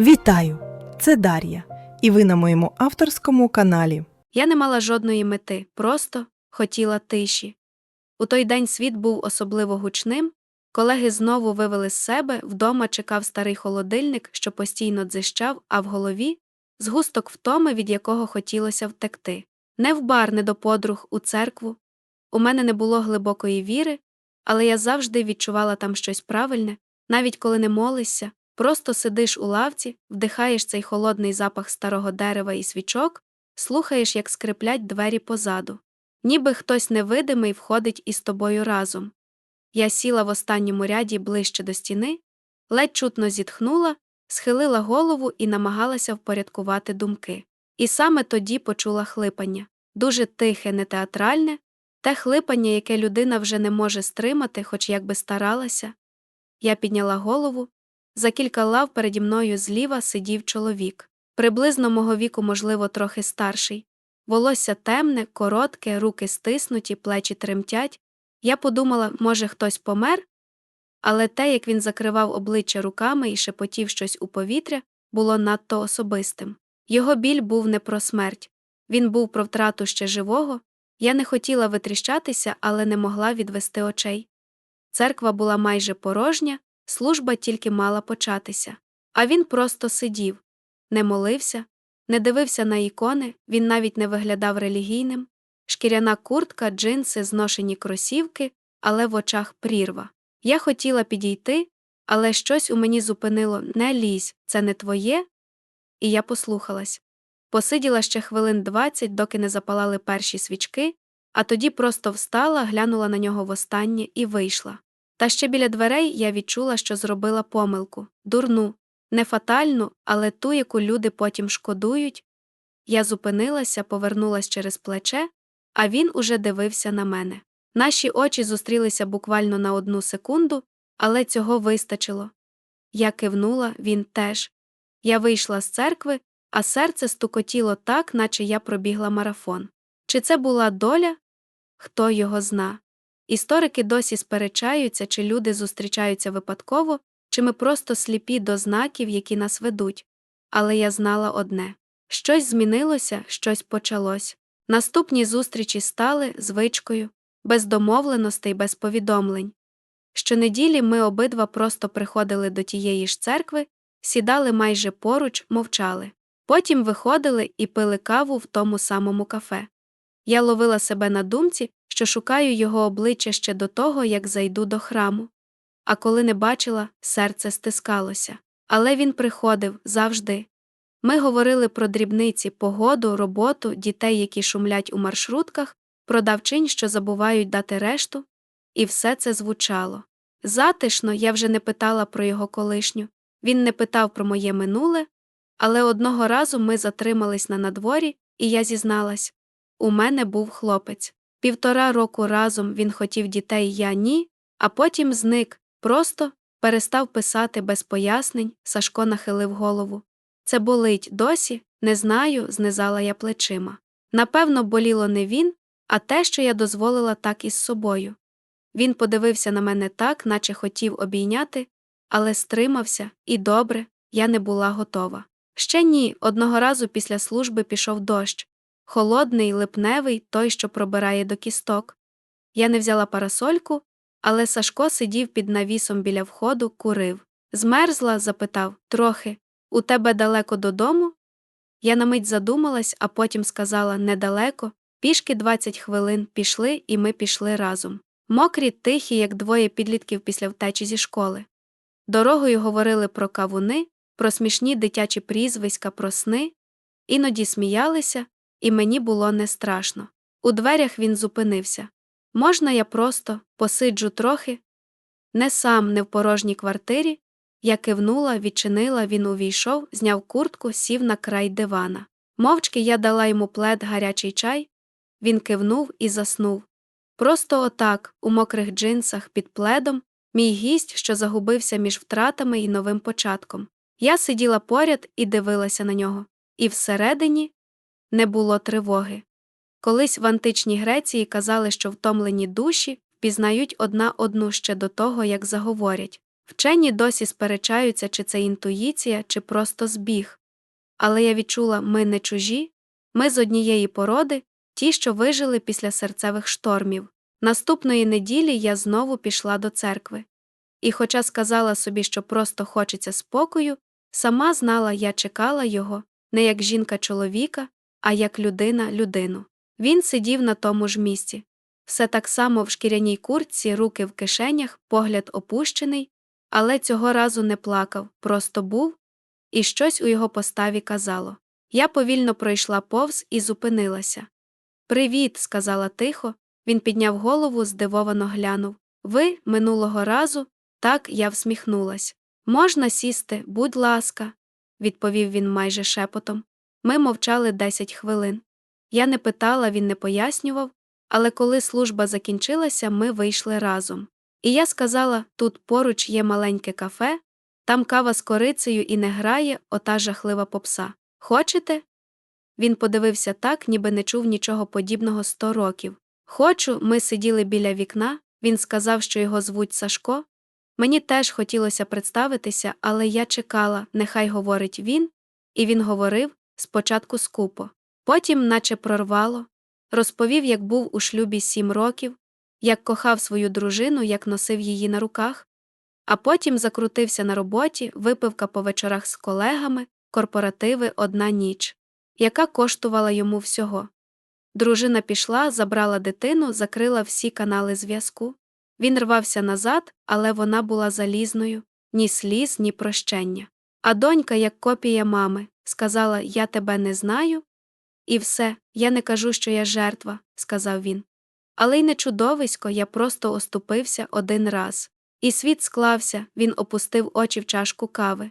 Вітаю! Це Дар'я, і ви на моєму авторському каналі. Я не мала жодної мети, просто хотіла тиші. У той день світ був особливо гучним. Колеги знову вивели з себе, вдома чекав старий холодильник, що постійно дзищав, а в голові згусток втоми, від якого хотілося втекти. Не в бар, не до подруг, у церкву. У мене не було глибокої віри, але я завжди відчувала там щось правильне, навіть коли не молишся, просто сидиш у лавці, вдихаєш цей холодний запах старого дерева і свічок, слухаєш, як скриплять двері позаду. Ніби хтось невидимий входить із тобою разом. Я сіла в останньому ряді ближче до стіни, ледь чутно зітхнула, схилила голову і намагалася впорядкувати думки. І саме тоді почула хлипання дуже тихе, не театральне, те хлипання, яке людина вже не може стримати, хоч як би старалася. Я підняла голову. За кілька лав переді мною зліва сидів чоловік, приблизно мого віку, можливо, трохи старший. Волосся темне, коротке, руки стиснуті, плечі тремтять. Я подумала, може, хтось помер? Але те, як він закривав обличчя руками і шепотів щось у повітря, було надто особистим. Його біль був не про смерть, він був про втрату ще живого. Я не хотіла витріщатися, але не могла відвести очей. Церква була майже порожня, служба тільки мала початися. А він просто сидів, не молився, не дивився на ікони, він навіть не виглядав релігійним. Шкіряна куртка, джинси, зношені кросівки, але в очах прірва. Я хотіла підійти, але щось у мені зупинило не лізь, це не твоє. І я послухалась. Посиділа ще хвилин двадцять, доки не запалали перші свічки, а тоді просто встала, глянула на нього востаннє і вийшла. Та ще біля дверей я відчула, що зробила помилку дурну, не фатальну, але ту, яку люди потім шкодують. Я зупинилася, повернулась через плече, а він уже дивився на мене. Наші очі зустрілися буквально на одну секунду, але цього вистачило. Я кивнула, він теж. Я вийшла з церкви, а серце стукотіло так, наче я пробігла марафон. Чи це була доля? Хто його зна? Історики досі сперечаються, чи люди зустрічаються випадково, чи ми просто сліпі до знаків, які нас ведуть. Але я знала одне щось змінилося, щось почалось. Наступні зустрічі стали звичкою, без домовленостей, без повідомлень. Щонеділі ми обидва просто приходили до тієї ж церкви, сідали майже поруч, мовчали. Потім виходили і пили каву в тому самому кафе. Я ловила себе на думці, що шукаю його обличчя ще до того, як зайду до храму. А коли не бачила, серце стискалося. Але він приходив завжди. Ми говорили про дрібниці, погоду, роботу, дітей, які шумлять у маршрутках, продавчинь, що забувають дати решту, і все це звучало. Затишно я вже не питала про його колишню, він не питав про моє минуле, але одного разу ми затримались на надворі, і я зізналась у мене був хлопець. Півтора року разом він хотів дітей, я ні, а потім зник, просто перестав писати без пояснень, Сашко нахилив голову. Це болить досі, не знаю, знизала я плечима. Напевно, боліло не він, а те, що я дозволила так із собою. Він подивився на мене так, наче хотів обійняти, але стримався, і добре, я не була готова. Ще ні, одного разу після служби пішов дощ. Холодний, липневий, той, що пробирає до кісток. Я не взяла парасольку, але Сашко сидів під навісом біля входу, курив. Змерзла, запитав трохи. У тебе далеко додому? Я на мить задумалась, а потім сказала недалеко, пішки 20 хвилин пішли, і ми пішли разом. Мокрі, тихі, як двоє підлітків після втечі зі школи. Дорогою говорили про кавуни, про смішні дитячі прізвиська, про сни, іноді сміялися, і мені було не страшно. У дверях він зупинився. Можна я просто посиджу трохи? Не сам, не в порожній квартирі. Я кивнула, відчинила, він увійшов, зняв куртку, сів на край дивана. Мовчки я дала йому плед гарячий чай. Він кивнув і заснув. Просто отак, у мокрих джинсах, під пледом, мій гість, що загубився між втратами і новим початком. Я сиділа поряд і дивилася на нього. І всередині не було тривоги. Колись в античній Греції казали, що втомлені душі впізнають одна одну ще до того, як заговорять. Вчені досі сперечаються, чи це інтуїція, чи просто збіг. Але я відчула, ми не чужі, ми з однієї породи, ті, що вижили після серцевих штормів. Наступної неділі я знову пішла до церкви. І, хоча сказала собі, що просто хочеться спокою, сама знала, я чекала його не як жінка чоловіка, а як людина людину. Він сидів на тому ж місці. Все так само в шкіряній куртці, руки в кишенях, погляд опущений, але цього разу не плакав, просто був, і щось у його поставі казало. Я повільно пройшла повз і зупинилася. Привіт, сказала тихо. Він підняв голову, здивовано глянув. Ви минулого разу, так я всміхнулась. Можна сісти, будь ласка, відповів він майже шепотом. Ми мовчали десять хвилин. Я не питала, він не пояснював, але коли служба закінчилася, ми вийшли разом. І я сказала тут поруч є маленьке кафе, там кава з корицею і не грає ота жахлива попса. Хочете? Він подивився так, ніби не чув нічого подібного сто років. Хочу, ми сиділи біля вікна, він сказав, що його звуть Сашко. Мені теж хотілося представитися, але я чекала, нехай говорить він, і він говорив спочатку скупо, потім, наче прорвало, розповів, як був у шлюбі сім років, як кохав свою дружину, як носив її на руках, а потім закрутився на роботі, випивка по вечорах з колегами, корпоративи одна ніч, яка коштувала йому всього. Дружина пішла, забрала дитину, закрила всі канали зв'язку. Він рвався назад, але вона була залізною, ні сліз, ні прощення. А донька, як копія мами, сказала Я тебе не знаю. І все, я не кажу, що я жертва, сказав він. Але й не чудовисько, я просто оступився один раз. І світ склався, він опустив очі в чашку кави.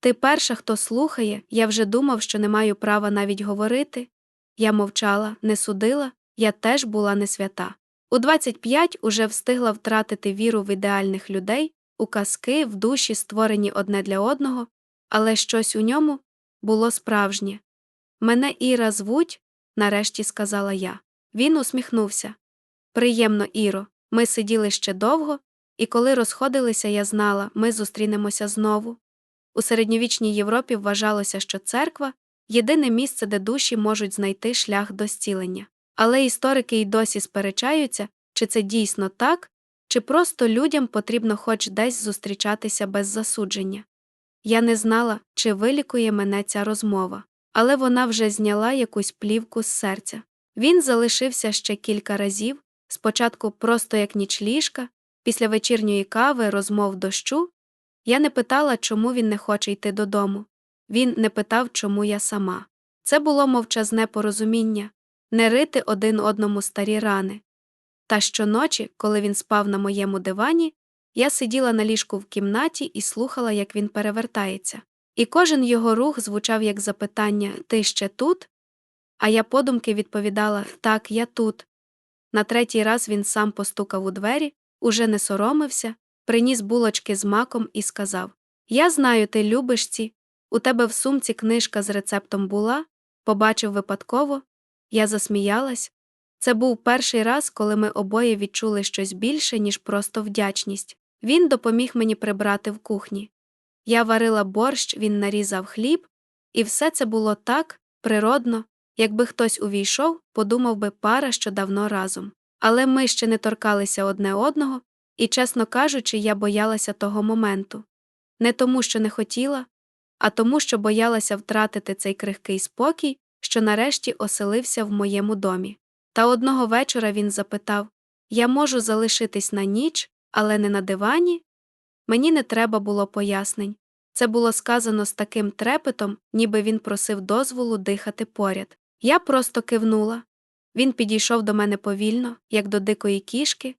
Ти перша, хто слухає, я вже думав, що не маю права навіть говорити. Я мовчала, не судила, я теж була не свята. У 25 уже встигла втратити віру в ідеальних людей, у казки, в душі, створені одне для одного, але щось у ньому було справжнє. Мене Іра звуть, нарешті сказала я. Він усміхнувся. Приємно, Іро, ми сиділи ще довго, і коли розходилися, я знала, ми зустрінемося знову. У середньовічній Європі вважалося, що церква єдине місце, де душі можуть знайти шлях до зцілення. Але історики й досі сперечаються, чи це дійсно так, чи просто людям потрібно хоч десь зустрічатися без засудження. Я не знала, чи вилікує мене ця розмова, але вона вже зняла якусь плівку з серця. Він залишився ще кілька разів, спочатку просто як нічліжка, після вечірньої кави, розмов дощу. Я не питала, чому він не хоче йти додому. Він не питав, чому я сама. Це було мовчазне порозуміння не рити один одному старі рани. Та щоночі, коли він спав на моєму дивані, я сиділа на ліжку в кімнаті і слухала, як він перевертається. І кожен його рух звучав як запитання Ти ще тут? А я подумки відповідала Так, я тут. На третій раз він сам постукав у двері, уже не соромився, приніс булочки з маком і сказав Я знаю, ти любиш ці. У тебе в сумці книжка з рецептом була, побачив випадково. Я засміялась. Це був перший раз, коли ми обоє відчули щось більше, ніж просто вдячність. Він допоміг мені прибрати в кухні. Я варила борщ, він нарізав хліб, і все це було так природно, якби хтось увійшов, подумав би пара, що давно разом. Але ми ще не торкалися одне одного, і, чесно кажучи, я боялася того моменту. Не тому, що не хотіла, а тому, що боялася втратити цей крихкий спокій, що нарешті оселився в моєму домі. Та одного вечора він запитав Я можу залишитись на ніч, але не на дивані? Мені не треба було пояснень. Це було сказано з таким трепетом, ніби він просив дозволу дихати поряд. Я просто кивнула. Він підійшов до мене повільно, як до дикої кішки,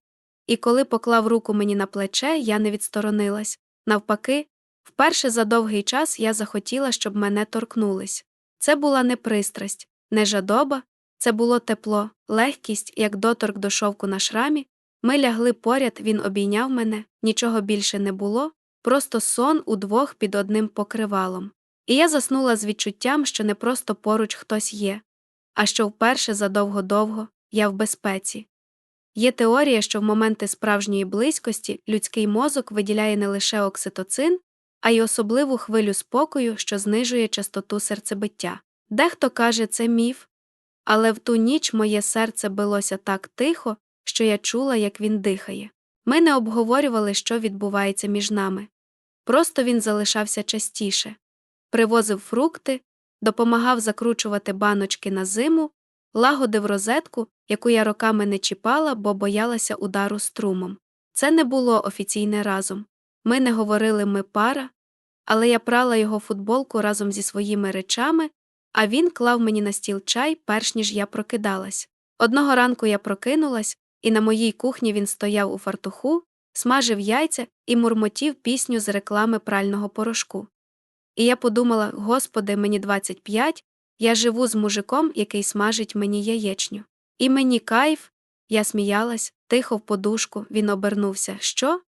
і коли поклав руку мені на плече, я не відсторонилась. Навпаки, вперше за довгий час я захотіла, щоб мене торкнулись. Це була не пристрасть, не жадоба, це було тепло, легкість, як доторк до шовку на шрамі. Ми лягли поряд, він обійняв мене, нічого більше не було, просто сон удвох під одним покривалом. І я заснула з відчуттям, що не просто поруч хтось є, а що вперше задовго довго я в безпеці. Є теорія, що в моменти справжньої близькості людський мозок виділяє не лише окситоцин, а й особливу хвилю спокою, що знижує частоту серцебиття. Дехто каже, це міф, але в ту ніч моє серце билося так тихо, що я чула, як він дихає. Ми не обговорювали, що відбувається між нами. Просто він залишався частіше, привозив фрукти, допомагав закручувати баночки на зиму, лагодив розетку, яку я роками не чіпала, бо боялася удару струмом. Це не було офіційне разом. Ми не говорили ми пара, але я прала його футболку разом зі своїми речами, а він клав мені на стіл чай, перш ніж я прокидалась. Одного ранку я прокинулась, і на моїй кухні він стояв у фартуху, смажив яйця і мурмотів пісню з реклами прального порошку. І я подумала: Господи, мені 25, я живу з мужиком, який смажить мені яєчню. І мені кайф, я сміялась, тихо в подушку, він обернувся. Що?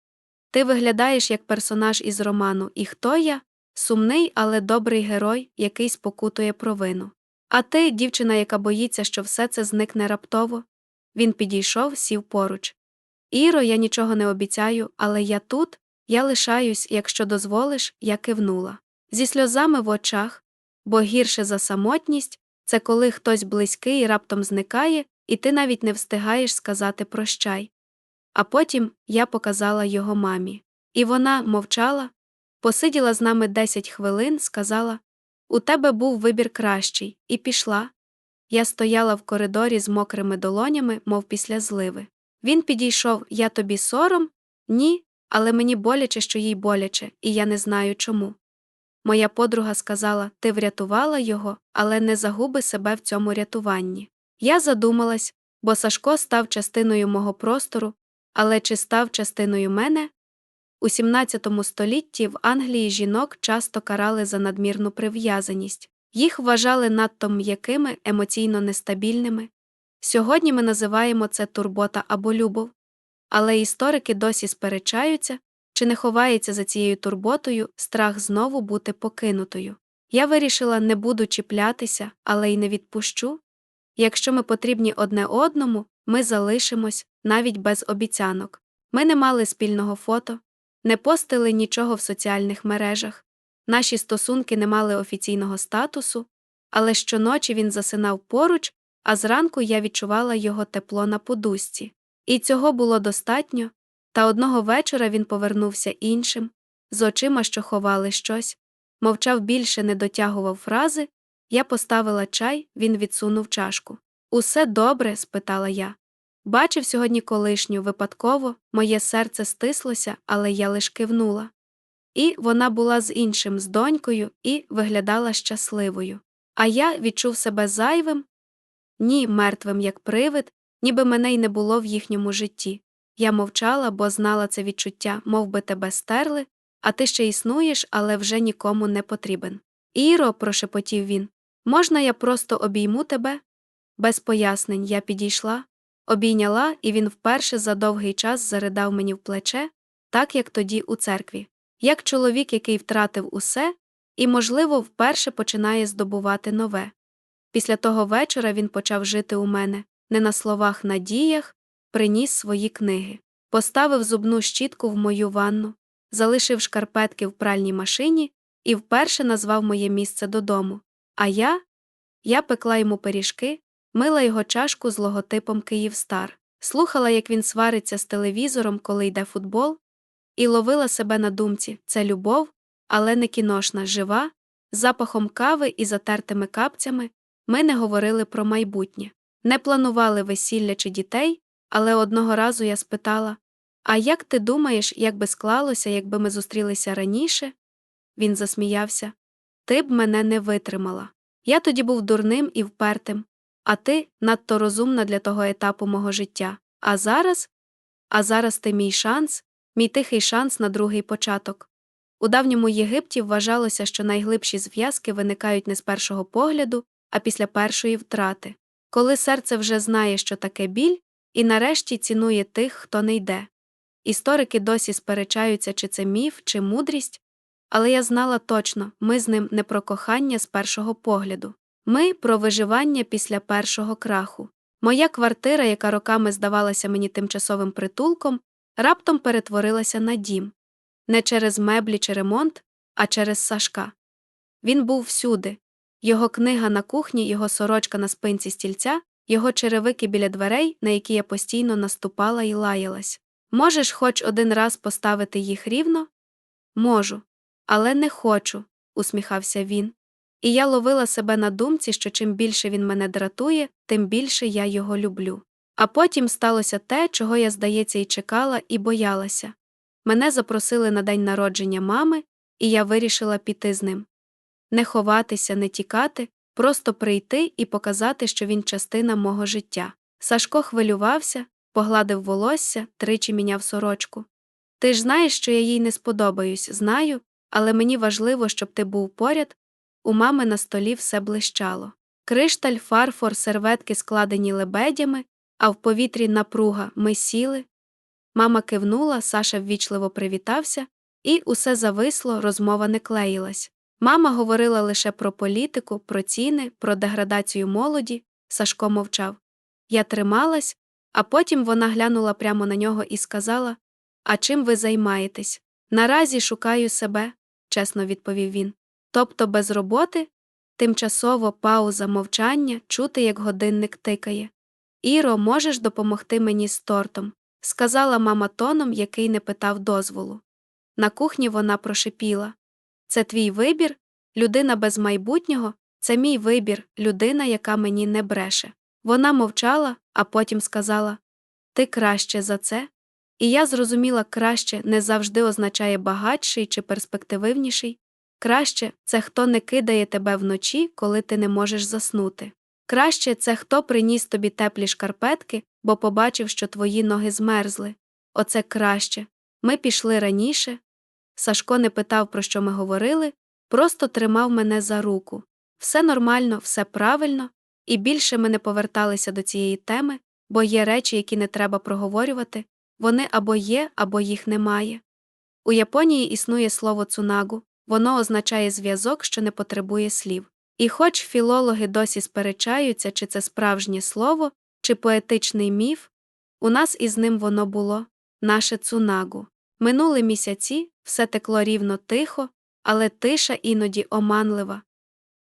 Ти виглядаєш як персонаж із роману, і хто я? Сумний, але добрий герой, який спокутує провину. А ти, дівчина, яка боїться, що все це зникне раптово. Він підійшов, сів поруч. Іро, я нічого не обіцяю, але я тут, я лишаюсь, якщо дозволиш, я кивнула. Зі сльозами в очах, бо гірше за самотність це коли хтось близький раптом зникає, і ти навіть не встигаєш сказати прощай. А потім я показала його мамі. І вона мовчала, посиділа з нами 10 хвилин, сказала У тебе був вибір кращий, і пішла. Я стояла в коридорі з мокрими долонями, мов після зливи. Він підійшов Я тобі сором? Ні, але мені боляче, що їй боляче, і я не знаю чому. Моя подруга сказала Ти врятувала його, але не загуби себе в цьому рятуванні. Я задумалась, бо Сашко став частиною мого простору, але чи став частиною мене? У 17 столітті в Англії жінок часто карали за надмірну прив'язаність, їх вважали надто м'якими, емоційно нестабільними. Сьогодні ми називаємо це турбота або любов, але історики досі сперечаються, чи не ховається за цією турботою страх знову бути покинутою. Я вирішила, не буду чіплятися, але й не відпущу. Якщо ми потрібні одне одному, ми залишимось навіть без обіцянок. Ми не мали спільного фото, не постили нічого в соціальних мережах, наші стосунки не мали офіційного статусу, але щоночі він засинав поруч, а зранку я відчувала його тепло на подушці. І цього було достатньо, та одного вечора він повернувся іншим, з очима, що ховали щось, мовчав більше, не дотягував фрази. Я поставила чай, він відсунув чашку. Усе добре? спитала я. Бачив сьогодні колишню, випадково, моє серце стислося, але я лиш кивнула. І вона була з іншим, з донькою, і виглядала щасливою. А я відчув себе зайвим, ні, мертвим, як привид, ніби мене й не було в їхньому житті. Я мовчала, бо знала це відчуття, мов би тебе стерли, а ти ще існуєш, але вже нікому не потрібен. Іро, прошепотів він, можна я просто обійму тебе? Без пояснень я підійшла, обійняла, і він вперше за довгий час заридав мені в плече, так як тоді у церкві, як чоловік, який втратив усе, і, можливо, вперше починає здобувати нове. Після того вечора він почав жити у мене, не на словах надіях, приніс свої книги, поставив зубну щітку в мою ванну, залишив шкарпетки в пральній машині і вперше назвав моє місце додому. А я? Я пекла йому пиріжки, мила його чашку з логотипом Київстар, слухала, як він свариться з телевізором, коли йде футбол, і ловила себе на думці це любов, але не кіношна, жива, з запахом кави і затертими капцями. Ми не говорили про майбутнє, не планували весілля чи дітей, але одного разу я спитала А як ти думаєш, як би склалося, якби ми зустрілися раніше? Він засміявся. Ти б мене не витримала. Я тоді був дурним і впертим, а ти надто розумна для того етапу мого життя. А зараз? А зараз ти мій шанс, мій тихий шанс на другий початок. У давньому Єгипті вважалося, що найглибші зв'язки виникають не з першого погляду, а після першої втрати, коли серце вже знає, що таке біль, і нарешті цінує тих, хто не йде. Історики досі сперечаються, чи це міф, чи мудрість, але я знала точно ми з ним не про кохання з першого погляду, ми про виживання після першого краху. Моя квартира, яка роками здавалася мені тимчасовим притулком, раптом перетворилася на дім. Не через меблі чи ремонт, а через Сашка. Він був всюди. Його книга на кухні, його сорочка на спинці стільця, його черевики біля дверей, на які я постійно наступала і лаялась. Можеш хоч один раз поставити їх рівно? Можу, але не хочу, усміхався він. І я ловила себе на думці, що чим більше він мене дратує, тим більше я його люблю. А потім сталося те, чого я, здається, і чекала, і боялася. Мене запросили на день народження мами, і я вирішила піти з ним. Не ховатися, не тікати, просто прийти і показати, що він частина мого життя. Сашко хвилювався, погладив волосся, тричі міняв сорочку. Ти ж знаєш, що я їй не сподобаюсь, знаю, але мені важливо, щоб ти був поряд. У мами на столі все блищало. Кришталь, фарфор, серветки складені лебедями, а в повітрі напруга ми сіли. Мама кивнула, Саша ввічливо привітався, і усе зависло, розмова не клеїлась. Мама говорила лише про політику, про ціни, про деградацію молоді. Сашко мовчав. Я трималась, а потім вона глянула прямо на нього і сказала: А чим ви займаєтесь? Наразі шукаю себе, чесно відповів він. Тобто без роботи? Тимчасово пауза мовчання, чути, як годинник тикає. Іро, можеш допомогти мені з тортом? сказала мама тоном, який не питав дозволу. На кухні вона прошипіла Це твій вибір? Людина без майбутнього це мій вибір, людина, яка мені не бреше. Вона мовчала, а потім сказала Ти краще за це? І я зрозуміла, краще не завжди означає багатший чи перспектививніший. Краще це хто не кидає тебе вночі, коли ти не можеш заснути. Краще це хто приніс тобі теплі шкарпетки, бо побачив, що твої ноги змерзли. Оце краще. Ми пішли раніше. Сашко не питав, про що ми говорили, просто тримав мене за руку. Все нормально, все правильно, і більше ми не поверталися до цієї теми, бо є речі, які не треба проговорювати, вони або є, або їх немає. У Японії існує слово цунагу, воно означає зв'язок, що не потребує слів. І хоч філологи досі сперечаються, чи це справжнє слово, чи поетичний міф, у нас із ним воно було наше цунагу. Минули місяці, все текло рівно тихо, але тиша іноді оманлива.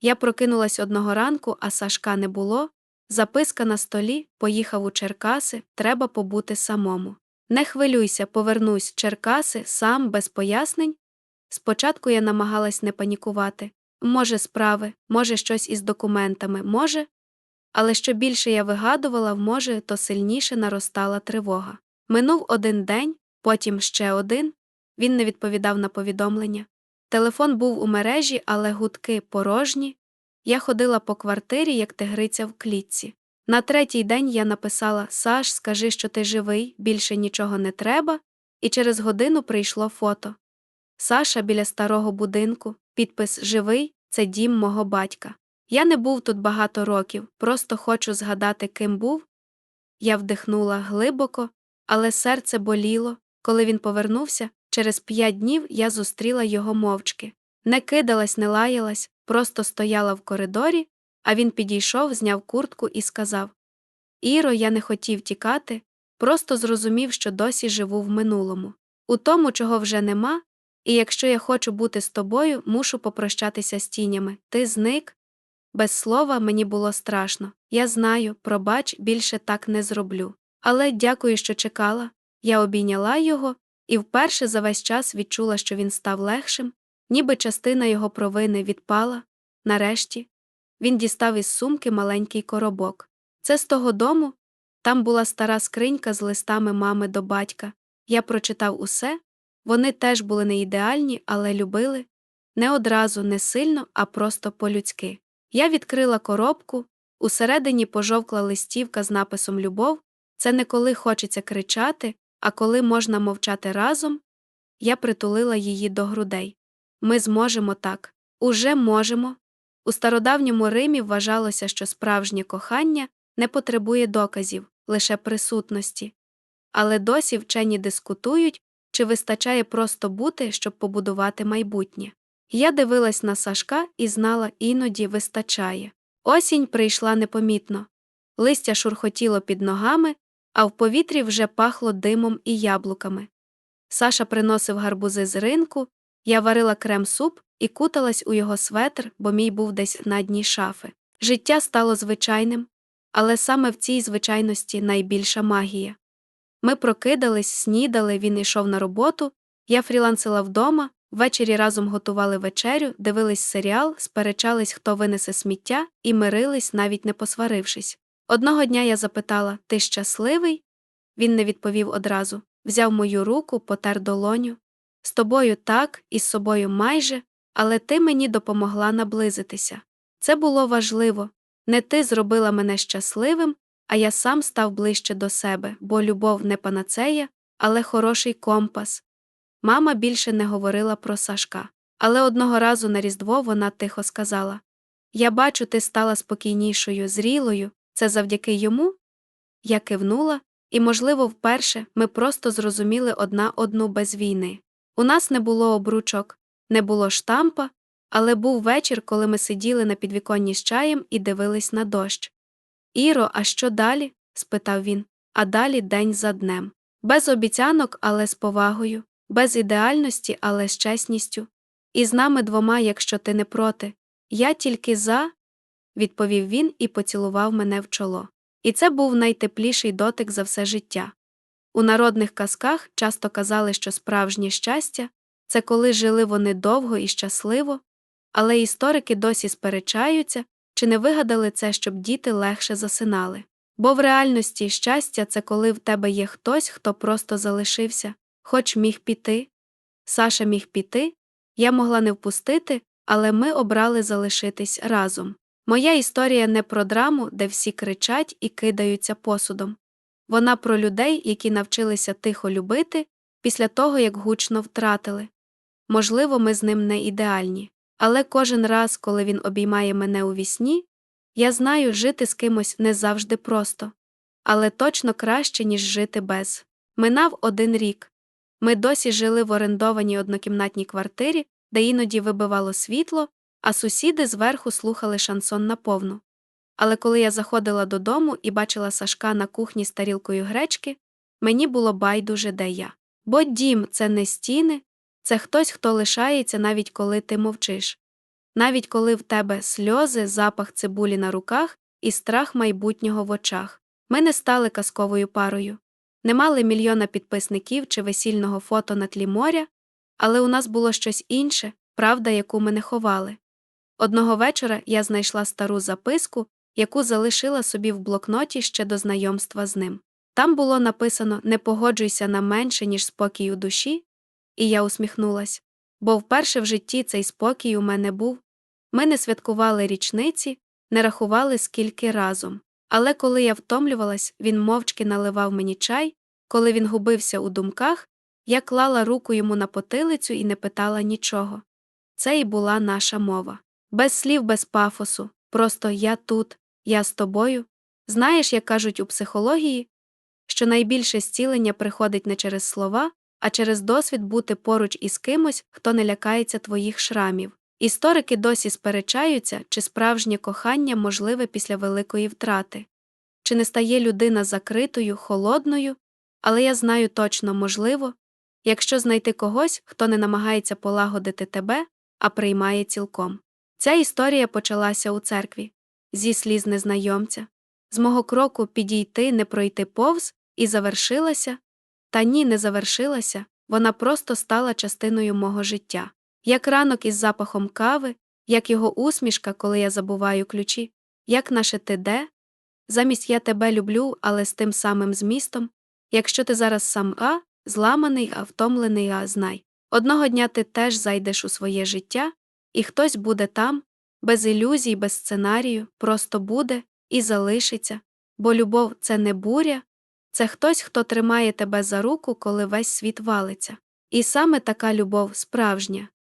Я прокинулась одного ранку, а Сашка не було. Записка на столі, поїхав у Черкаси, треба побути самому. Не хвилюйся, повернусь, Черкаси, сам, без пояснень. Спочатку я намагалась не панікувати. Може, справи, може, щось із документами, може. Але що більше я вигадувала, може, то сильніше наростала тривога. Минув один день, потім ще один. Він не відповідав на повідомлення. Телефон був у мережі, але гудки порожні. Я ходила по квартирі, як тигриця в клітці. На третій день я написала Саш, скажи, що ти живий, більше нічого не треба, і через годину прийшло фото. Саша біля старого будинку, підпис Живий це дім мого батька. Я не був тут багато років, просто хочу згадати, ким був. Я вдихнула глибоко, але серце боліло. Коли він повернувся, через п'ять днів я зустріла його мовчки. Не кидалась, не лаялась, просто стояла в коридорі, а він підійшов, зняв куртку і сказав Іро, я не хотів тікати, просто зрозумів, що досі живу в минулому. У тому, чого вже нема, і якщо я хочу бути з тобою, мушу попрощатися з тінями. Ти зник. Без слова мені було страшно. Я знаю, пробач, більше так не зроблю. Але дякую, що чекала. Я обійняла його і вперше за весь час відчула, що він став легшим, ніби частина його провини відпала. Нарешті він дістав із сумки маленький коробок. Це з того дому. Там була стара скринька з листами мами до батька. Я прочитав усе. Вони теж були не ідеальні, але любили не одразу, не сильно, а просто по-людськи. Я відкрила коробку, усередині пожовкла листівка з написом Любов. Це не коли хочеться кричати, а коли можна мовчати разом. Я притулила її до грудей. Ми зможемо так. Уже можемо. У стародавньому Римі вважалося, що справжнє кохання не потребує доказів, лише присутності. Але досі вчені дискутують, чи вистачає просто бути, щоб побудувати майбутнє. Я дивилась на Сашка і знала, іноді вистачає. Осінь прийшла непомітно. листя шурхотіло під ногами, а в повітрі вже пахло димом і яблуками. Саша приносив гарбузи з ринку, я варила крем-суп і куталась у його светр, бо мій був десь на дні шафи. Життя стало звичайним, але саме в цій звичайності найбільша магія. Ми прокидались, снідали, він йшов на роботу, я фрілансила вдома, ввечері разом готували вечерю, дивились серіал, сперечались, хто винесе сміття, і мирились, навіть не посварившись. Одного дня я запитала Ти щасливий? Він не відповів одразу, взяв мою руку, потер долоню. З тобою так, і з собою майже, але ти мені допомогла наблизитися. Це було важливо. Не ти зробила мене щасливим, а я сам став ближче до себе, бо любов не панацея, але хороший компас. Мама більше не говорила про Сашка. Але одного разу на Різдво вона тихо сказала Я бачу, ти стала спокійнішою, зрілою. Це завдяки йому? Я кивнула, і, можливо, вперше ми просто зрозуміли одна одну без війни. У нас не було обручок, не було штампа, але був вечір, коли ми сиділи на підвіконні з чаєм і дивились на дощ. Іро, а що далі? спитав він, а далі день за днем. Без обіцянок, але з повагою, без ідеальності, але з чесністю. І з нами двома, якщо ти не проти. Я тільки за, відповів він і поцілував мене в чоло. І це був найтепліший дотик за все життя. У народних казках часто казали, що справжнє щастя це коли жили вони довго і щасливо, але історики досі сперечаються, чи не вигадали це, щоб діти легше засинали. Бо в реальності щастя це коли в тебе є хтось, хто просто залишився, хоч міг піти. Саша міг піти, я могла не впустити, але ми обрали залишитись разом. Моя історія не про драму, де всі кричать і кидаються посудом. Вона про людей, які навчилися тихо любити після того, як гучно втратили. Можливо, ми з ним не ідеальні, але кожен раз, коли він обіймає мене у вісні, я знаю, жити з кимось не завжди просто, але точно краще, ніж жити без. Минав один рік. Ми досі жили в орендованій однокімнатній квартирі, де іноді вибивало світло, а сусіди зверху слухали шансон наповну. Але коли я заходила додому і бачила Сашка на кухні з тарілкою гречки, мені було байдуже, де я. Бо дім це не стіни, це хтось, хто лишається, навіть коли ти мовчиш. Навіть коли в тебе сльози, запах цибулі на руках і страх майбутнього в очах. Ми не стали казковою парою. Не мали мільйона підписників чи весільного фото на тлі моря, але у нас було щось інше, правда, яку ми не ховали. Одного вечора я знайшла стару записку, яку залишила собі в блокноті ще до знайомства з ним. Там було написано Не погоджуйся на менше, ніж спокій у душі, і я усміхнулась, бо вперше в житті цей спокій у мене був. Ми не святкували річниці, не рахували скільки разом. Але коли я втомлювалась, він мовчки наливав мені чай, коли він губився у думках, я клала руку йому на потилицю і не питала нічого. Це і була наша мова. Без слів, без пафосу, просто я тут, я з тобою. Знаєш, як кажуть у психології, що найбільше зцілення приходить не через слова, а через досвід бути поруч із кимось, хто не лякається твоїх шрамів. Історики досі сперечаються, чи справжнє кохання можливе після великої втрати, чи не стає людина закритою, холодною, але я знаю точно можливо, якщо знайти когось, хто не намагається полагодити тебе, а приймає цілком. Ця історія почалася у церкві, зі сліз незнайомця, з мого кроку підійти, не пройти повз, і завершилася, та ні, не завершилася, вона просто стала частиною мого життя, як ранок із запахом кави, як його усмішка, коли я забуваю ключі, як наше ти де, замість я тебе люблю, але з тим самим змістом, якщо ти зараз сам а, зламаний, а втомлений, а знай. Одного дня ти теж зайдеш у своє життя, і хтось буде там, без ілюзій, без сценарію, просто буде і залишиться, бо любов це не буря, це хтось, хто тримає тебе за руку, коли весь світ валиться. І саме така любов справжня,